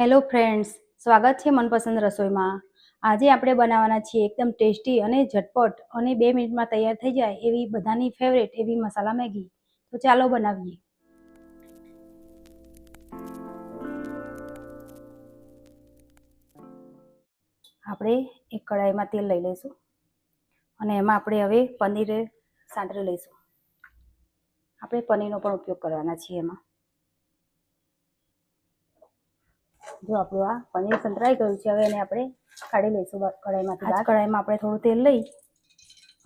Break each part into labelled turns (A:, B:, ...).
A: Hello friends સ્વાગત છે મનપસંદ રસોઈમાં. આજે આપણે બનાવવાના છીએ એકદમ ટેસ્ટી અને ઝટપટ અને બે મિનિટમાં તૈયાર થઈ જાય એવી બધાની ફેવરેટ એવી મસાલા મેગી. તો ચાલો બનાવીએ. આપણે એક કઢાઈમાં તેલ લઈ લઈશું અને એમાં આપણે હવે પનીર સાંતરી લઈશું. આપણે પનીરનો પણ ઉપયોગ કરવાના છીએ એમાં. જો આપણું આ પનીર સંતરાઈ ગયું છે હવે એને આપણે કાઢી લઈશું કઢાઈમાંથી બહાર. કઢાઈમાં આપણે થોડું તેલ લઈ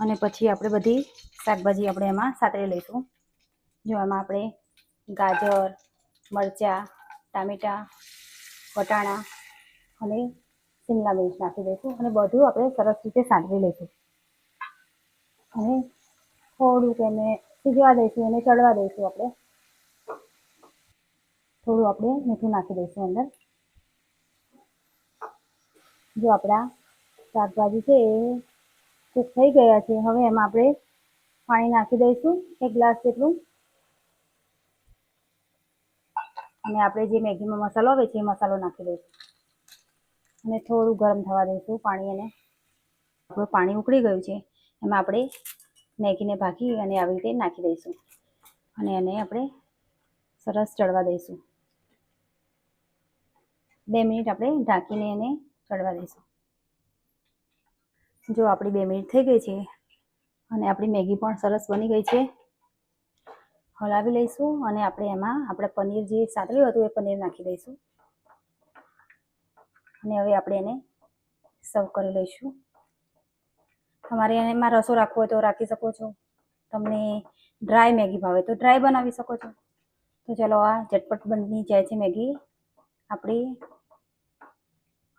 A: અને પછી આપણે બધી શાકભાજી આપણે એમાં સાતરી લઈશું. જો એમાં આપણે ગાજર મરચાં ટામેટાં વટાણા અને શિમલા મિર્ચ નાખી દઈશું અને બધું આપણે સરસ રીતે સાંતળી લઈશું. અને થોડુંક એને સીજવા દઈશું એને ચડવા દઈશું આપણે. થોડું આપણે મીઠું નાખી દઈશું અંદર. જો આપણા શાકભાજી છે એ કૂક થઈ ગયા છે, હવે એમાં આપણે પાણી નાખી દઈશું, એક ગ્લાસ જેટલું. અને આપણે જે મેગીમાં મસાલો આવે છે એ મસાલો નાખી દઈશું. અને થોડું ગરમ થવા દઈશું પાણી એને. આપણું પાણી ઉકળી ગયું છે, એમાં આપણે મેગીને ભાગી અને આવી રીતે નાખી દઈશું. અને એને આપણે સરસ ચડવા દઈશું. બે મિનિટ આપણે ઢાંકીને એને ચડવા દઈશું. જો આપણી બે મિનિટ થઈ ગઈ છે અને આપણી મેગી પણ સરસ બની ગઈ છે. હલાવી લઈશું અને આપણે એમાં આપણે પનીર જે સાતળ્યું હતું એ પનીર નાખી દઈશું. અને હવે આપણે એને સર્વ કરી લઈશું. તમારે એમાં રસો રાખવો હોય તો રાખી શકો છો. તમને ડ્રાય મેગી ભાવે તો ડ્રાય બનાવી શકો છો. તો ચલો આ ઝટપટ બની જાય છે મેગી. આપણી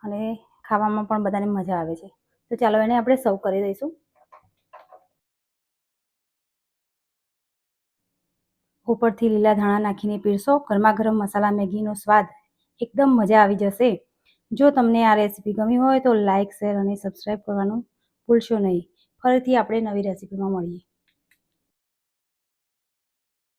A: અને ખાવામાં પણ બધાને મજા આવે છે. તો ચાલો એને આપણે સર્વ કરી દઈશું. ઉપરથી લીલા ધાણા નાખીને પીરસો. ગરમા ગરમ મસાલા મેગીનો સ્વાદ એકદમ મજા આવી જશે. જો તમને આ રેસીપી ગમી હોય તો લાઇક શેર અને સબસ્ક્રાઈબ કરવાનું ભૂલશો નહીં. ફરીથી આપણે નવી રેસીપીમાં મળીએ.